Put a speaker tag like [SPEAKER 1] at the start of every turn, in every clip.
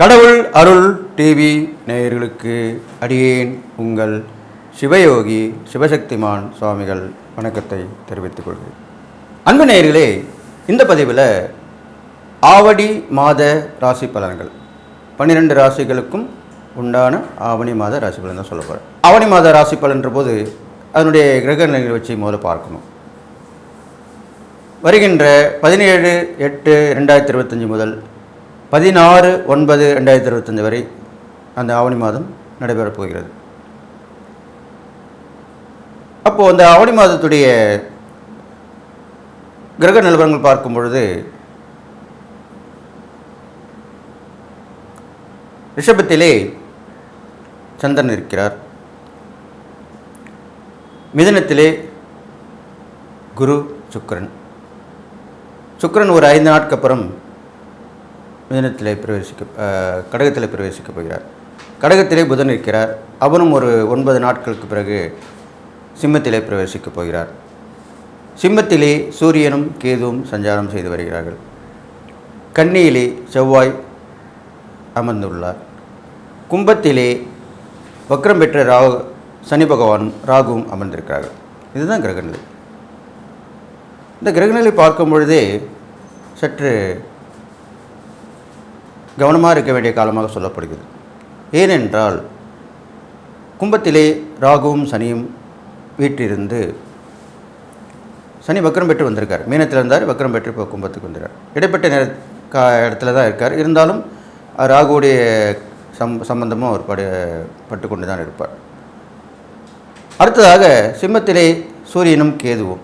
[SPEAKER 1] கடவுள் அருள் டிவி நேயர்களுக்கு அடியேன் உங்கள் சிவயோகி சிவசக்திமான் சுவாமிகள் வணக்கத்தை தெரிவித்துக் கொள்கிறேன். அன்பு நேயர்களே இந்த பதிவில் ஆவடி மாத ராசி பலன்கள். பன்னிரெண்டு ராசிகளுக்கும் உண்டான ஆவணி மாத ராசி பலன் தான் சொல்ல போகிறேன் ஆவணி மாத ராசி பலன்ற போது அதனுடைய கிரக நிலைகளை வச்சு முதல்ல பார்க்கணும். வருகின்ற பதினேழு எட்டு ரெண்டாயிரத்தி இருபத்தஞ்சி முதல் பதினாறு ஒன்பது ரெண்டாயிரத்தி இருபத்தஞ்சி வரை அந்த ஆவணி மாதம் நடைபெறப் போகிறது. அப்போது அந்த ஆவணி மாதத்துடைய கிரக நிலவரங்கள் பார்க்கும் பொழுது ரிஷபத்திலே சந்திரன் இருக்கிறார். மிதனத்திலே குரு சுக்கரன். சுக்கரன் ஒரு ஐந்து நாட்கப்புறம் மிதனத்திலே பிரவேசிக்க கடகத்தில் கடகத்திலே பிரவேசிக்க போகிறார். கடகத்திலே புதன் இருக்கிறார். அவனும் ஒரு ஒன்பது நாட்களுக்கு பிறகு சிம்மத்திலே பிரவேசிக்கப் போகிறார். சிம்மத்திலே சூரியனும் கேதுவும் சஞ்சாரம் செய்து வருகிறார்கள். கன்னியிலே செவ்வாய் அமர்ந்துள்ளார். கும்பத்திலே வக்ரம் பெற்ற ராகு சனி பகவானும் ராகுவும் அமர்ந்திருக்கிறார்கள். இதுதான் கிரகநிலை. இந்த கிரகநிலை பார்க்கும் பொழுதே சற்று கவனமாக இருக்க வேண்டிய காலமாக சொல்லப்படுகிறது. ஏனென்றால் கும்பத்திலே ராகுவும் சனியும் வீட்டிலிருந்து சனி வக்கரம் பெற்று வந்திருக்கார். மீனத்தில் இருந்தார் வக்கரம் பெற்று இப்போ கும்பத்துக்கு வந்திருக்கார். இடைப்பட்ட நேர கா இடத்துல தான் இருக்கார். இருந்தாலும் ராகுவுடைய சம் சம்பந்தமும் அவர் படு பட்டு கொண்டு தான் இருப்பார். அடுத்ததாக சிம்மத்திலே சூரியனும் கேதுவும்.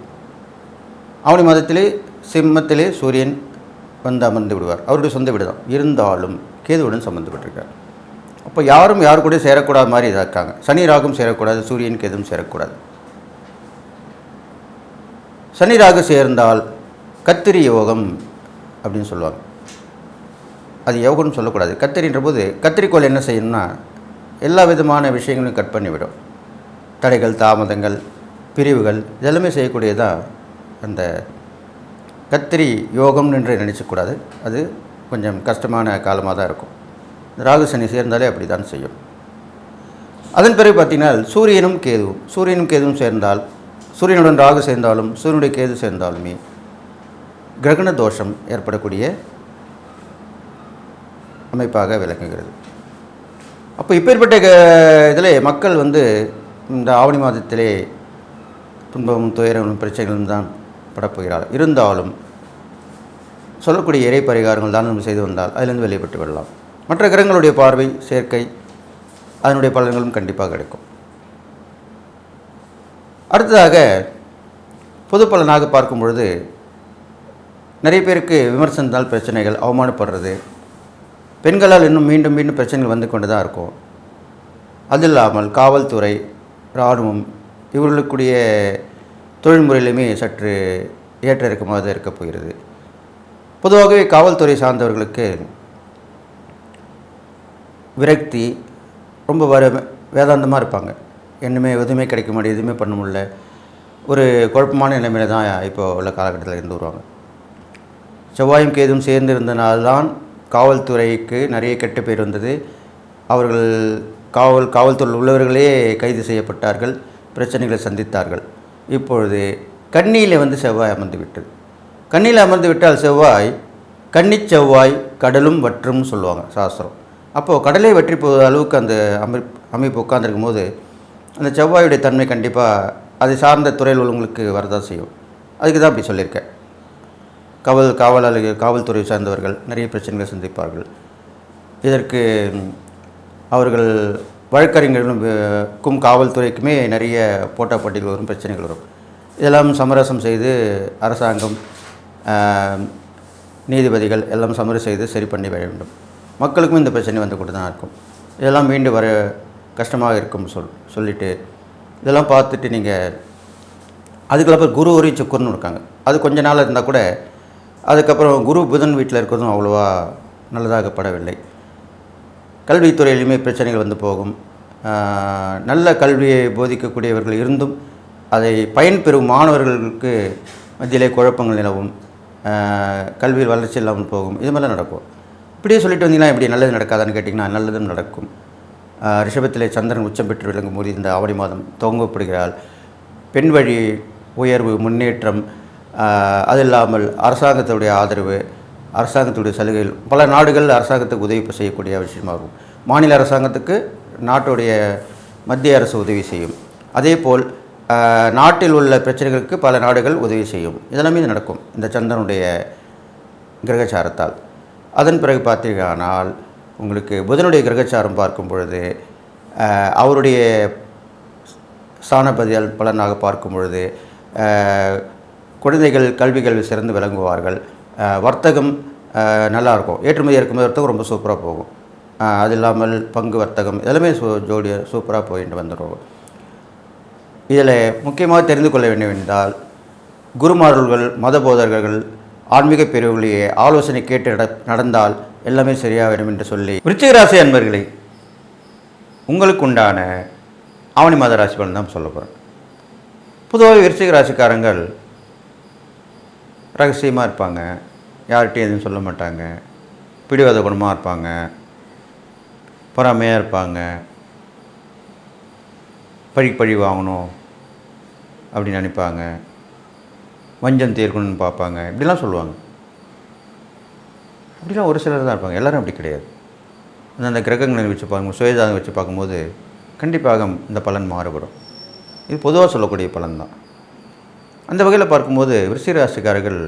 [SPEAKER 1] ஆவணி மாதத்திலே சிம்மத்திலே சூரியன் வந்து அமர்ந்து விடுவார். அவருடைய சொந்த வீடு தான் இருந்தாலும் கேதுவுடன் சம்மந்தப்பட்டிருக்கார் அப்போ யாரும் யாரு கூட சேரக்கூடாத மாதிரி இதாக இருக்காங்க. சனி ராகும் சேரக்கூடாது சூரியன் கேதும் சேரக்கூடாது. சனி ராகு சேர்ந்தால் கத்திரி யோகம் அப்படின்னு சொல்லுவாங்க. அது யோகம்னு சொல்லக்கூடாது. கத்திரின்ற போது கத்திரிக்கோள் என்ன செய்யணும்னா எல்லா விதமான விஷயங்களையும் கட் பண்ணிவிடும். தடைகள் தாமதங்கள் பிரிவுகள் இதெல்லாமே செய்யக்கூடியதான் அந்த கத்திரி யோகம் என்று நினச்சக்கூடாது அது கொஞ்சம் கஷ்டமான காலமாக தான் இருக்கும். ராகு சனி சேர்ந்தாலே அப்படி தான் செய்யும். அதன் பிறகு பார்த்தீங்கன்னா சூரியனும் கேதுவும். சூரியனும் கேதுவும் சேர்ந்தால் சூரியனுடன் ராகு சேர்ந்தாலும் சூரியனுடைய கேது சேர்ந்தாலுமே கிரகண தோஷம் ஏற்படக்கூடிய அமைப்பாக விளங்குகிறது. அப்போ இப்பேற்பட்ட இதில் மக்கள் வந்து இந்த ஆவணி மாதத்திலே துன்பமும் துயரங்களும் பிரச்சனைகளும் தான் படப்போகிறார். இருந்தாலும் சொல்லக்கூடிய இறை பரிகாரங்கள் தான் நம்ம செய்து வந்தால் அதிலிருந்து வெளிப்பட்டு விடலாம் மற்ற கிரகங்களுடைய பார்வை சேர்க்கை அதனுடைய பலன்களும் கண்டிப்பாக கிடைக்கும். அடுத்ததாக பொது பலனாக பார்க்கும் பொழுது நிறைய பேருக்கு விமர்சனத்தால் பிரச்சனைகள் அவமானப்படுறது. பெண்களால் இன்னும் மீண்டும் மீண்டும் பிரச்சனைகள் வந்து கொண்டு தான் இருக்கும். அது இல்லாமல் காவல்துறை இராணுவம் இவர்களுக்குடைய தொழில்முறையிலுமே சற்று ஏற்ற இறக்கமாக தான் இருக்கப் போகிறது. பொதுவாகவே காவல்துறை சார்ந்தவர்களுக்கு விரக்தி ரொம்ப வர வேதாந்தமாக இருப்பாங்க. என்னமே எதுவுமே கிடைக்க முடியாது எதுவுமே பண்ண முடியல. ஒரு குழப்பமான நிலைமையில தான் இப்போ உள்ள காலகட்டத்தில் இருந்து வருவாங்க. செவ்வாயும் கேதும் சேர்ந்து இருந்தனால்தான் காவல்துறைக்கு நிறைய கெட்ட பேர் வந்தது. அவர்கள் காவல் காவல்துறை உள்ளவர்களே கைது செய்யப்பட்டார்கள் பிரச்சனைகளை சந்தித்தார்கள். இப்பொழுது கண்ணியில் வந்து செவ்வாய் அமர்ந்து விட்டது கண்ணியில் அமர்ந்து விட்டால் செவ்வாய் கன்னிச் செவ்வாய் கடலும் வற்றும் சொல்லுவாங்க சாஸ்திரம். அப்போது கடலை வெற்றி போகிற அளவுக்கு அந்த அமை அமைப்பு உட்காந்துருக்கும் போது அந்த செவ்வாயுடைய தன்மை கண்டிப்பாக அதை சார்ந்த துறையில் உள்ளவங்களுக்கு வரதான் செய்யும். அதுக்கு தான் அப்படி சொல்லியிருக்கேன். காவல் காவலாளிகள் காவல்துறை சார்ந்தவர்கள் நிறைய பிரச்சனைகளை சந்திப்பார்கள். இதற்கு அவர்கள் வழக்கறிஞர்களும் காவல்துறைக்குமே நிறைய போட்டா போட்டிகள் வரும் பிரச்சனைகள் வரும். இதெல்லாம் சமரசம் செய்து அரசாங்கம் நீதிபதிகள் எல்லாம் சமரசம் செய்து சரி பண்ணி வர வேண்டும். மக்களுக்கும் இந்த பிரச்சனை வந்து கொண்டு தான் இருக்கும். இதெல்லாம் மீண்டு வர கஷ்டமாக இருக்கும் சொல் சொல்லிட்டு இதெல்லாம் பார்த்துட்டு நீங்கள் அதுக்கப்புறம் குரு ஒரு சுக்கர்னு இருக்காங்க. அது கொஞ்ச நாள் இருந்தால் கூட அதுக்கப்புறம் குரு புதன் வீட்டில் இருக்கிறதும் அவ்வளோவா நல்லதாகப்படவில்லை கல்வித்துறையிலுமே பிரச்சனைகள் வந்து போகும். நல்ல கல்வியை போதிக்கக்கூடியவர்கள் இருந்தும் அதை பயன்பெறும் மாணவர்களுக்கு மத்தியிலே குழப்பங்கள் நிலவும். கல்வியில் வளர்ச்சி இல்லாமல் போகும். இது மாதிரிலாம் நடக்கும். இப்படியே சொல்லிட்டு வந்தீங்கன்னா இப்படி நல்லது நடக்காதான்னு கேட்டிங்கன்னா நல்லதும் நடக்கும். ரிஷபத்திலே சந்திரன் உச்சம் பெற்று விளங்கும் போது இந்த ஆவணி மாதம் துவங்கப்படுகிறாள். பெண் வழி உயர்வு முன்னேற்றம் அது இல்லாமல் அரசாங்கத்துடைய ஆதரவு அரசாங்கத்துடைய சலுகைகள் பல நாடுகள் அரசாங்கத்துக்கு உதவி செய்யக்கூடிய விஷயமாகும் மாநில அரசாங்கத்துக்கு நாட்டுடைய மத்திய அரசு உதவி செய்யும். அதேபோல் போல் நாட்டில் உள்ள பிரச்சனைகளுக்கு பல நாடுகள் உதவி செய்யும். இதெல்லாமே நடக்கும் இந்த சந்திரனுடைய கிரகச்சாரத்தால். அதன் பிறகு பார்த்தீங்கன்னால் உங்களுக்கு புதனுடைய கிரகச்சாரம் பார்க்கும் பொழுது அவருடைய சாணபதியால் பலனாக பார்க்கும் பொழுது குழந்தைகள் கல்விகள் சிறந்து விளங்குவார்கள். வர்த்தகம் நல்லாயிருக்கும் ஏற்றுமதி இறக்குமதி வர்த்தகம் ரொம்ப சூப்பராக போகும். அது இல்லாமல் பங்கு வர்த்தகம் எல்லாமே சூ ஜோடியாக சூப்பராக போயிட்டு வந்துடும் இதில் முக்கியமாக தெரிந்து கொள்ள வேண்டும் என்றால் குருமார்கள் மத போதகர்கள் ஆன்மீக பிரிவுகளையே ஆலோசனை கேட்டு நட- நடந்தால் எல்லாமே சரியாகிடும் என்று சொல்லி விருச்சிகராசி அன்பர்களே உங்களுக்கு உண்டான ஆவணி மாத ராசி பலன் தான் சொல்ல போகிறேன் பொதுவாக விருச்சிக ராசிக்காரங்கள் ரகசியமாக இருப்பாங்க. யார்கிட்டையும் எதுவும் சொல்ல மாட்டாங்க. பிடிவாத குணமாக இருப்பாங்க. பொறாமையாக இருப்பாங்க. பழி பழி வாங்கணும் அப்படின்னு நினைப்பாங்க. வஞ்சம் தீர்க்கணும்னு பார்ப்பாங்க. இப்படிலாம் சொல்லுவாங்க. அப்படிலாம் ஒரு சிலர் தான் இருப்பாங்க. எல்லோரும் அப்படி கிடையாது. அந்த கிரகங்களை வச்சு பார்க்கும் சுயஜாதகம் வச்சு பார்க்கும்போது கண்டிப்பாக இந்த பலன் மாறுபடும். இது பொதுவாக சொல்லக்கூடிய பலன் தான். அந்த வகையில் பார்க்கும்போது விருச்சிகராசிக்காரர்கள்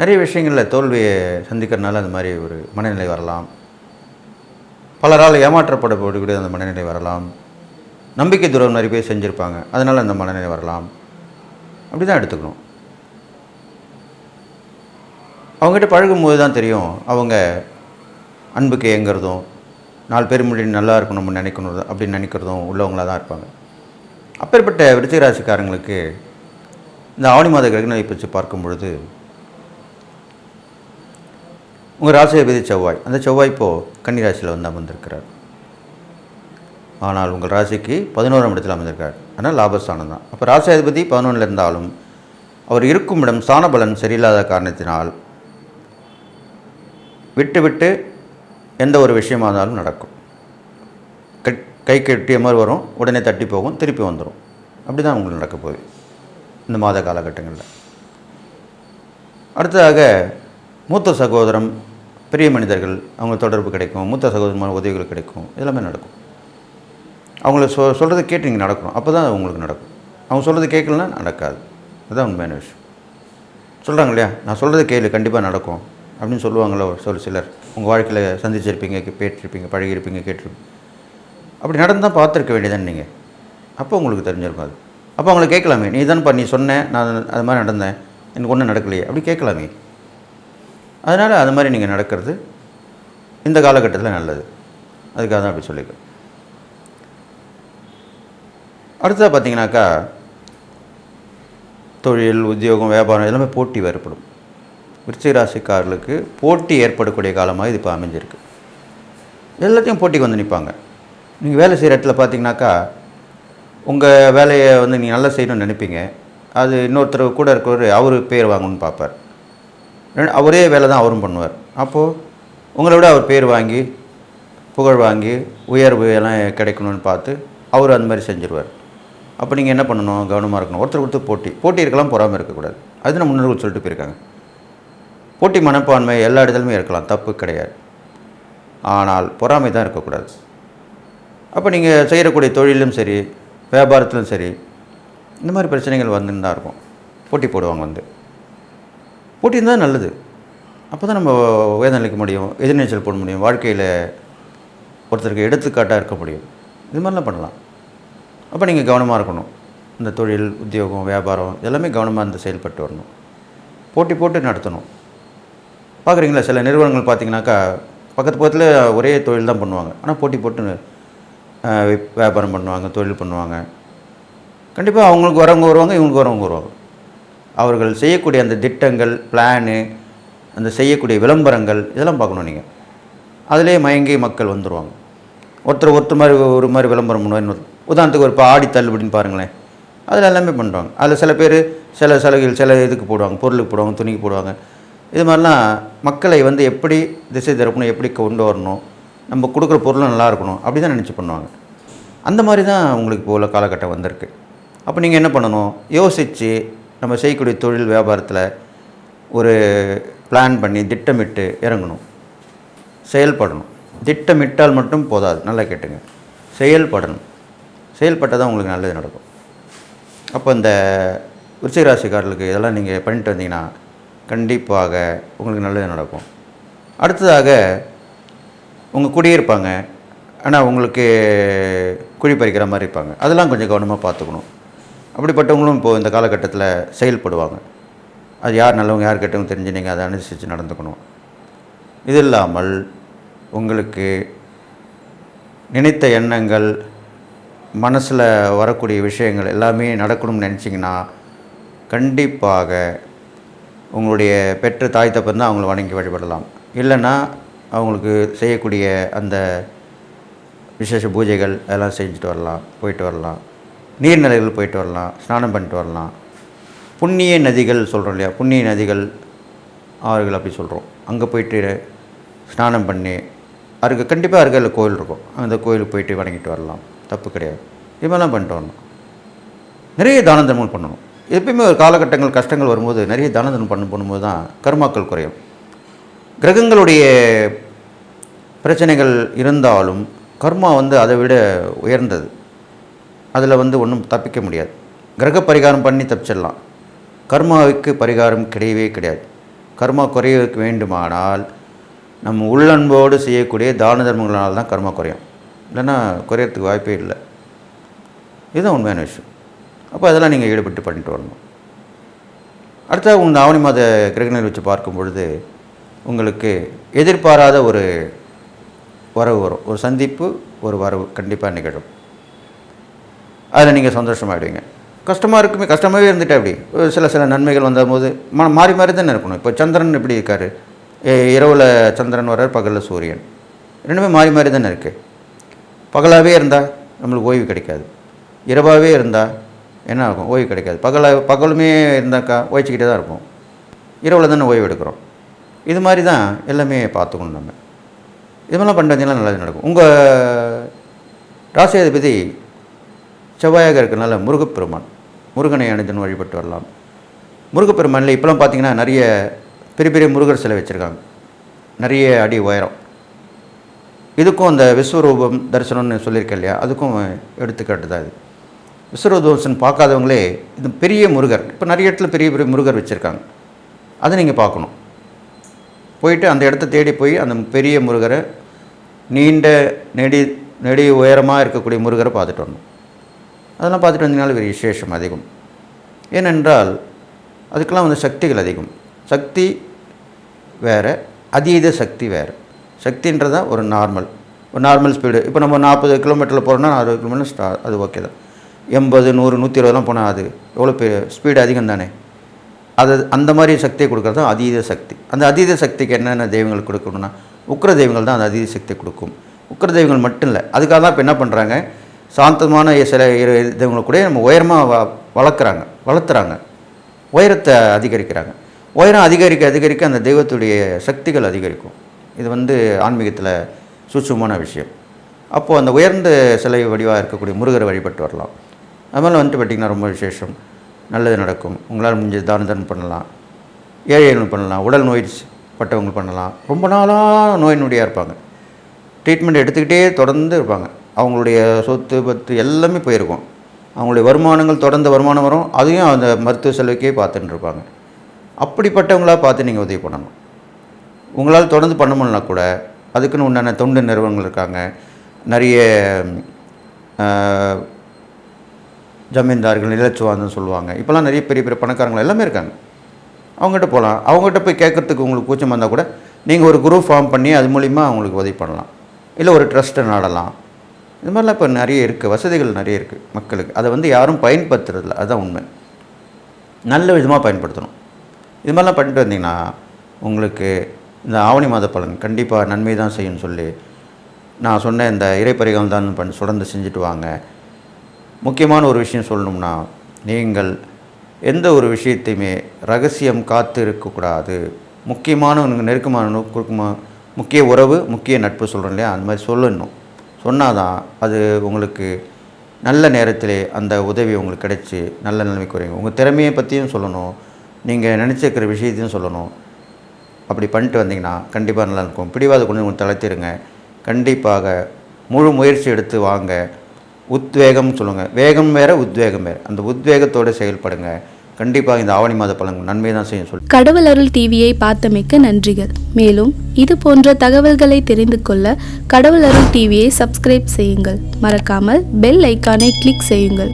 [SPEAKER 1] நிறைய விஷயங்களில் தோல்வியை சந்திக்கிறனால அந்த மாதிரி ஒரு மனநிலை வரலாம். பலரால் ஏமாற்றப்படக்கூடிய அந்த மனநிலை வரலாம். நம்பிக்கை துரோகம் நிறைய பேர் செஞ்சுருப்பாங்க. அதனால் அந்த மனநிலை வரலாம். அப்படி தான் எடுத்துக்கணும். அவங்ககிட்ட பழகும்போது தான் தெரியும். அவங்க அன்புக்கு ஏங்குறதும் நாலு பேர் முன்னாடி நல்லா இருக்கணும் நினைக்கணும் அப்படின்னு நினைக்கிறதும் உள்ளவங்களாக தான் இருப்பாங்க. அப்பேற்பட்ட விருச்சிகராசிக்காரங்களுக்கு இந்த ஆவணி மாத கிரகநிலை பற்றி பார்க்கும் பொழுது உங்கள் ராசிபதி செவ்வாய். அந்த செவ்வாய் இப்போது கன்னி ராசியில் வந்து அமர்ந்திருக்கிறார். ஆனால் உங்கள் ராசிக்கு பதினோராம் இடத்தில் அமர்ந்திருக்கார். ஆனால் லாபஸ்தானம் தான். அப்போ ராசியாதிபதி பதினொன்றில் இருந்தாலும் அவர் இருக்கும் இடம் ஸ்தானபலன் சரியில்லாத காரணத்தினால் விட்டு விட்டு எந்த ஒரு விஷயமா இருந்தாலும் நடக்கும். கை கை கட்டிய மாதிரி வரும் உடனே தட்டி போகும் திருப்பி வந்துடும் அப்படி தான் உங்களுக்கு நடக்க போகுது இந்த மாத காலகட்டங்களில். அடுத்ததாக மூத்த சகோதரம் பெரிய மனிதர்கள் அவங்க தொடர்பு கிடைக்கும் மூத்த சகோதரமான உதவிகள் கிடைக்கும் எல்லாமே நடக்கும். அவங்கள சொ சொல்கிறத கேட்டு நீங்கள் நடக்கணும். அப்போ தான் உங்களுக்கு நடக்கும். அவங்க சொல்கிறது கேட்கலன்னா நடக்காது. அதுதான் உண்மையான விஷயம். சொல்கிறாங்க இல்லையா? நான் சொல்கிறது கேளு கண்டிப்பாக நடக்கும். அப்படின்னு சொல்லுவாங்களோ ஒரு சிலர். உங்கள் வாழ்க்கையில் சந்திச்சிருப்பீங்க கேட்டிருப்பீங்க பழகியிருப்பீங்க கேட்டிருப்பீங்க. அப்படி நடந்தால் பார்த்துருக்க வேண்டியதானே நீங்கள் அப்போ உங்களுக்கு தெரிஞ்சிருக்கும் அது. அப்போ அவங்கள கேட்கலாமே. நீ தானேப்பா நீ சொன்னேன் நான் அது மாதிரி நடந்தேன். எனக்கு ஒன்றும் நடக்கலையே. அப்படி கேட்கலாமே. அதனால் அது மாதிரி நீங்கள் நடக்கிறது இந்த காலகட்டத்தில் நல்லது. அதுக்காக தான் அப்படி சொல்லிக்கிறேன் அடுத்ததாக பார்த்தீங்கன்னாக்கா தொழில் உத்தியோகம் வியாபாரம் எல்லாமே போட்டி ஏற்படும் விருச்சிகராசிக்காரர்களுக்கு போட்டி ஏற்படக்கூடிய காலமாக இது இப்போ அமைஞ்சிருக்கு. எல்லாத்தையும் போட்டிக்கு வந்து நிற்பாங்க நீங்கள் வேலை செய்கிற இடத்துல பார்த்தீங்கன்னாக்கா உங்கள் வேலையை வந்து நீங்கள் நல்லா செய்யணும்னு நினைப்பீங்க. அது இன்னொருத்தர் கூட இருக்கிறவர் அவர் பேர் வாங்கணும்னு பார்ப்பார் ஒரே அவரே வேலை தான் அவரும் பண்ணுவார். அப்போது உங்களை விட அவர் பேர் வாங்கி புகழ் வாங்கி உயர்வு எல்லாம் கிடைக்கணும்னு பார்த்து அவர் அந்த மாதிரி செஞ்சுருவார். அப்போ நீங்கள் என்ன பண்ணணும்? கவனமாக இருக்கணும். ஒருத்தர் ஒருத்தர் போட்டி. போட்டி இருக்கலாம் பொறாமல் இருக்கக்கூடாது. அது நம்ம முன்னோர்கள் சொல்லிட்டு போயிருக்காங்க. போட்டி மனப்பான்மை எல்லா இடத்துலையுமே இருக்கலாம். தப்பு கிடையாது. ஆனால் பொறாமை தான் இருக்கக்கூடாது. அப்போ நீங்கள் செய்யக்கூடிய தொழிலும் சரி வியாபாரத்திலும் சரி இந்த மாதிரி பிரச்சனைகள் வந்துன்னு தான் இருக்கும். போட்டி போடுவாங்க வந்து. போட்டி இருந்தால் நல்லது. அப்போ தான் நம்ம வேதனைக்க முடியும் எதிர்நீச்சல் போட முடியும் வாழ்க்கையில் ஒருத்தருக்கு எடுத்துக்காட்டாக இருக்க முடியும். இது மாதிரிலாம் பண்ணலாம். அப்போ நீங்கள் கவனமாக இருக்கணும். இந்த தொழில் உத்தியோகம் வியாபாரம் எல்லாமே கவனமாக இருந்து செயல்பட்டு வரணும். போட்டி போட்டு நடத்தணும். பார்க்குறீங்களா சில நிறுவனங்கள் பார்த்தீங்கன்னாக்கா பக்கத்து பக்கத்தில் ஒரே தொழில் தான் பண்ணுவாங்க. ஆனால் போட்டி போட்டு வியாபாரம் பண்ணுவாங்க தொழில் பண்ணுவாங்க. கண்டிப்பாக அவங்களுக்கு வரவங்க வருவாங்க இவங்களுக்கு வரவங்க வருவாங்க. அவர்கள் செய்யக்கூடிய அந்த திட்டங்கள் பிளானு அந்த செய்யக்கூடிய விளம்பரங்கள் இதெல்லாம் பார்க்கணும் நீங்கள் அதிலே மயங்கி மக்கள் வந்துடுவாங்க ஒருத்தர் ஒருத்தர் மாதிரி ஒரு மாதிரி விளம்பரம் பண்ணுவார். உதாரணத்துக்கு ஒரு இப்போ ஆடி தள்ளுபடின்னு பாருங்களேன். அதில் எல்லாமே பண்ணுறாங்க அதில் சில பேர் சில சலுகைகள் சில இதுக்கு போடுவாங்க. பொருளுக்கு போடுவாங்க துணிக்கு போடுவாங்க. இது மாதிரிலாம் மக்களை வந்து எப்படி திசை திருப்பணும் எப்படி கொண்டு வரணும் நம்ம கொடுக்குற பொருளும் நல்லா இருக்கணும் அப்படி தான் நினச்சி பண்ணுவாங்க. அந்த மாதிரி தான் உங்களுக்கு இப்போ உள்ள காலகட்டம் வந்திருக்கு. அப்போ நீங்கள் என்ன பண்ணணும்? யோசித்து நம்ம செய்யக்கூடிய தொழில் வியாபாரத்தில் ஒரு பிளான் பண்ணி திட்டமிட்டு இறங்கணும். செயல்படணும். திட்டமிட்டால் மட்டும் போதாது. நல்லா கேட்டுங்க. செயல்படணும். செயல்பட்டால் தான் உங்களுக்கு நல்லது நடக்கும். அப்போ இந்த விருச்சிக ராசிக்காரர்களுக்கு இதெல்லாம் நீங்கள் பண்ணிட்டு வந்தீங்கன்னா கண்டிப்பாக உங்களுக்கு நல்லது நடக்கும். அடுத்ததாக உங்கள் குடியிருப்பாங்க ஆனால் உங்களுக்கு குழி பறிக்கிற மாதிரி இருப்பாங்க. அதெல்லாம் கொஞ்சம் கவனமாக பார்த்துக்கணும். அப்படிப்பட்டவங்களும் இப்போது இந்த காலகட்டத்தில் செயல்படுவாங்க. அது யார் நல்லவங்க யார் கெட்டவங்க தெரிஞ்சு நீங்கள் அதை அனுசரித்து நடந்துக்கணும். இது இல்லாமல் உங்களுக்கு நினைத்த எண்ணங்கள் மனசில் வரக்கூடிய விஷயங்கள் எல்லாமே நடக்கணும்னு நினச்சிங்கன்னா கண்டிப்பாக உங்களுடைய பெற்ற தாய் தப்பன் தான் அவங்கள வணங்கி வழிபடலாம். இல்லைன்னா அவங்களுக்கு செய்யக்கூடிய அந்த விசேஷ பூஜைகள் அதெல்லாம் செஞ்சுட்டு வரலாம் போயிட்டு வரலாம். நீர்நிலைகள் போயிட்டு வரலாம் ஸ்நானம் பண்ணிட்டு வரலாம். புண்ணிய நதிகள் சொல்கிறோம் இல்லையா? புண்ணிய நதிகள் ஆறுகள் அப்படி சொல்கிறோம் அங்கே போயிட்டு ஸ்நானம் பண்ணி அருக கண்டிப்பாக அருகில் கோயில் இருக்கும். அந்த கோயிலுக்கு போயிட்டு வணங்கிட்டு வரலாம். தப்பு கிடையாது. இது மாதிரிலாம் பண்ணிட்டு வரணும். நிறைய தான தர்மங்கள் பண்ணணும். எப்பயுமே ஒரு காலகட்டங்கள் கஷ்டங்கள் வரும்போது நிறைய தான தர்மம் பண்ண பண்ணும்போது தான் கர்மாக்கள் குறையும். கிரகங்களுடைய பிரச்சனைகள் இருந்தாலும் கர்மா வந்து அதை விட உயர்ந்தது. அதில் வந்து ஒன்றும் தப்பிக்க முடியாது. கிரக பரிகாரம் பண்ணி தப்பிச்சிடலாம். கர்மாவுக்கு பரிகாரம் கிடையவே கிடையாது. கர்மா குறையவுக்கு வேண்டுமானால் நம்ம உள்ளன்போடு செய்யக்கூடிய தான தர்மங்களால் தான் கர்மா குறையும். இல்லைன்னா குறையறதுக்கு வாய்ப்பே இல்லை. இதுதான் உண்மையான விஷயம். அப்போ அதெல்லாம் நீங்கள் ஈடுபட்டு பண்ணிட்டு வரணும். அடுத்தது உங்கள் ஆவணி மாத கிரகணிகள் வச்சு பார்க்கும் பொழுது உங்களுக்கு எதிர்பாராத ஒரு வரவு வரும். ஒரு சந்திப்பு ஒரு வரவு கண்டிப்பாக நிகழும். அதில் நீங்கள் சந்தோஷமாகிடுவீங்க கஷ்டமாக இருக்குமே கஷ்டமாகவே இருந்துட்டு அப்படி ஒரு சில சில நன்மைகள் வந்தபோது மா மாறி மாறி தானே இருக்கணும். இப்போ சந்திரன் எப்படி இருக்கார்? இரவில் சந்திரன் வர்றார் பகலில் சூரியன். ரெண்டுமே மாறி மாறி தானே இருக்குது பகலாகவே இருந்தால் நம்மளுக்கு ஓய்வு கிடைக்காது. இரவாகவே இருந்தால் என்ன ஆகும்? ஓய்வு கிடைக்காது. பகலாக பகலுமே இருந்தாக்கா ஓய்ச்சிக்கிட்டே தான் இருப்போம். இரவில் தானே ஓய்வு எடுக்கிறோம். இது மாதிரி தான் எல்லாமே பார்த்துக்கணும் நம்ம. இது மாதிரிலாம் பண்ணுறதுலாம் நல்லது நடக்கும். உங்கள் ராசியாதிபதி செவ்வாயாக இருக்கிறனால முருகப்பெருமான் முருகனை அணிந்தன் வழிபட்டு வரலாம். முருகப்பெருமானில் இப்போலாம் பார்த்தீங்கன்னா நிறைய பெரிய பெரிய முருகர் சிலை வச்சுருக்காங்க. நிறைய அடி உயரம். இதுக்கும் அந்த விஸ்வரூபம் தரிசனம்னு சொல்லியிருக்கேன் இல்லையா? அதுக்கும் எடுத்துக்காட்டு தான் இது. விஸ்வரூப பார்க்காதவங்களே இது பெரிய முருகர். இப்போ நிறைய இடத்துல பெரிய பெரிய முருகர் வச்சுருக்காங்க. அதை நீங்கள் பார்க்கணும். போயிட்டு அந்த இடத்த தேடி போய் அந்த பெரிய முருகரை நீண்ட நெடி நெடி உயரமாக இருக்கக்கூடிய முருகரை பார்த்துட்டு வரணும். அதெல்லாம் பார்த்துட்டு வந்தீங்கனாலும் ஒரு விசேஷம் அதிகம். ஏனென்றால் அதுக்கெல்லாம் வந்து சக்திகள் அதிகம். சக்தி வேறு அதீத சக்தி வேறு. சக்தின்றதான் ஒரு நார்மல். ஒரு நார்மல் ஸ்பீடு. இப்போ நம்ம நாற்பது கிலோமீட்டரில் போகிறோம்னா அறுபது கிலோமீட்டர் ஸ்டா அது ஓகே தான். எண்பது நூறு நூற்றி இருபதுலாம் போனால் அது எவ்வளோ பெரிய ஸ்பீடு அதிகம் தானே. அது அந்த மாதிரி சக்தியை கொடுக்குறது தான் அதீத சக்தி. அந்த அதீத சக்திக்கு என்னென்ன தெய்வங்கள் கொடுக்கணும்னா உக்ர தெய்வங்கள் தான் அந்த அதீத சக்தியை கொடுக்கும். உக்ர தெய்வங்கள் மட்டும் இல்லை. அதுக்காக தான் இப்போ என்ன பண்ணுறாங்க சாந்தமான சில இரு கூட நம்ம உயரமாக வ வளர்க்குறாங்க வளர்த்துறாங்க. உயரத்தை அதிகரிக்கிறாங்க. உயரம் அதிகரிக்க அதிகரிக்க அந்த தெய்வத்துடைய சக்திகள் அதிகரிக்கும். இது வந்து ஆன்மீகத்தில் சூட்சமான விஷயம். அப்போது அந்த உயர்ந்த சிலை வடிவாக இருக்கக்கூடிய முருகரை வழிபட்டு வரலாம். அதனால் வந்துட்டு பார்த்திங்கன்னா ரொம்ப விசேஷம். நல்லது நடக்கும். உங்களால் முடிஞ்ச தான தர்மம் பண்ணலாம். ஏழைகள் பண்ணலாம். உடல் நோய் பட்டவங்க பண்ணலாம். ரொம்ப நாளாக நோய் நொடியாக இருப்பாங்க. ட்ரீட்மெண்ட் எடுத்துக்கிட்டே தொடர்ந்து இருப்பாங்க. அவங்களுடைய சொத்து பத்து எல்லாமே போயிருக்கும். அவங்களுடைய வருமானங்கள் தொடர்ந்த வருமானம் வரும். அதையும் அந்த மருத்துவ செலவுக்கே பார்த்துட்டு இருப்பாங்க. அப்படிப்பட்டவங்களாக பார்த்து நீங்கள் உதவி பண்ணணும். உங்களால் தொடர்ந்து பண்ண முடியலனா கூட அதுக்குன்னு உண்டான தொண்டு நிறுவனங்கள் இருக்காங்க. நிறைய ஜமீன்தார்கள் நிலச்சுவாந்தன்னு சொல்லுவாங்க. இப்போல்லாம் நிறைய பெரிய பெரிய பணக்காரங்கள் எல்லாமே இருக்காங்க. அவங்ககிட்ட போகலாம். அவங்ககிட்ட போய் கேட்குறதுக்கு உங்களுக்கு கூச்சம் வந்தால் கூட நீங்கள் ஒரு குரூப் ஃபார்ம் பண்ணி அது மூலிமா அவங்களுக்கு உதவி பண்ணலாம். இல்லை ஒரு ட்ரஸ்ட்டை நாடலாம். இது மாதிரிலாம் இப்போ நிறைய இருக்குது வசதிகள் நிறைய இருக்குது மக்களுக்கு. அதை வந்து யாரும் பயன்படுத்துறதில்ல. அதுதான் உண்மை. நல்ல விதமாக பயன்படுத்தணும். இது மாதிரிலாம் பண்ணிட்டு வந்தீங்கன்னா உங்களுக்கு இந்த ஆவணி மாத பலன் கண்டிப்பாக நன்மை தான் செய்யும்னு சொல்லி நான் சொன்ன இந்த இறைப்பறிகள் தான் பண்ணி சுடந்து செஞ்சுட்டு வாங்க. முக்கியமான ஒரு விஷயம் சொல்லணும்னா நீங்கள் எந்த ஒரு விஷயத்தையுமே ரகசியம் காத்து இருக்கக்கூடாது. முக்கியமான நெருக்கமான குறுக்குமா முக்கிய உறவு முக்கிய நட்பு சொல்கிறோம் இல்லையா? அந்த மாதிரி சொல்லணும். சொன்னால் தான் அது உங்களுக்கு நல்ல நேரத்தில் அந்த உதவி உங்களுக்கு கிடைச்சி நல்ல நிலைமைக்கு வரீங்க உங்கள் திறமையை பற்றியும் சொல்லணும். நீங்கள் நினச்சிருக்கிற விஷயத்தையும் சொல்லணும். அப்படி பண்ணிட்டு வந்தீங்கன்னா கண்டிப்பாக நல்லா இருக்கும். பிடிவாத கொண்டு உங்களுக்கு தளர்த்திடுங்க கண்டிப்பாக முழு முயற்சி எடுத்து வாங்க. உத்வேகம்னு சொல்லுங்கள் வேகம் வேறு உத்வேகம் வேறு. அந்த உத்வேகத்தோடு செயல்படுங்க. கண்டிப்பாக இந்த ஆவணி மாத பலன் நன்மை தான் செய்யும் சொல்லி.
[SPEAKER 2] கடவுள் அருள் டிவியை பார்த்தமைக்கு நன்றிகள். மேலும் இது போன்ற தகவல்களை தெரிந்து கொள்ள கடவுள் அருள் டிவியை சப்ஸ்கிரைப் செய்யுங்கள். மறக்காமல் பெல் ஐக்கானை கிளிக் செய்யுங்கள்.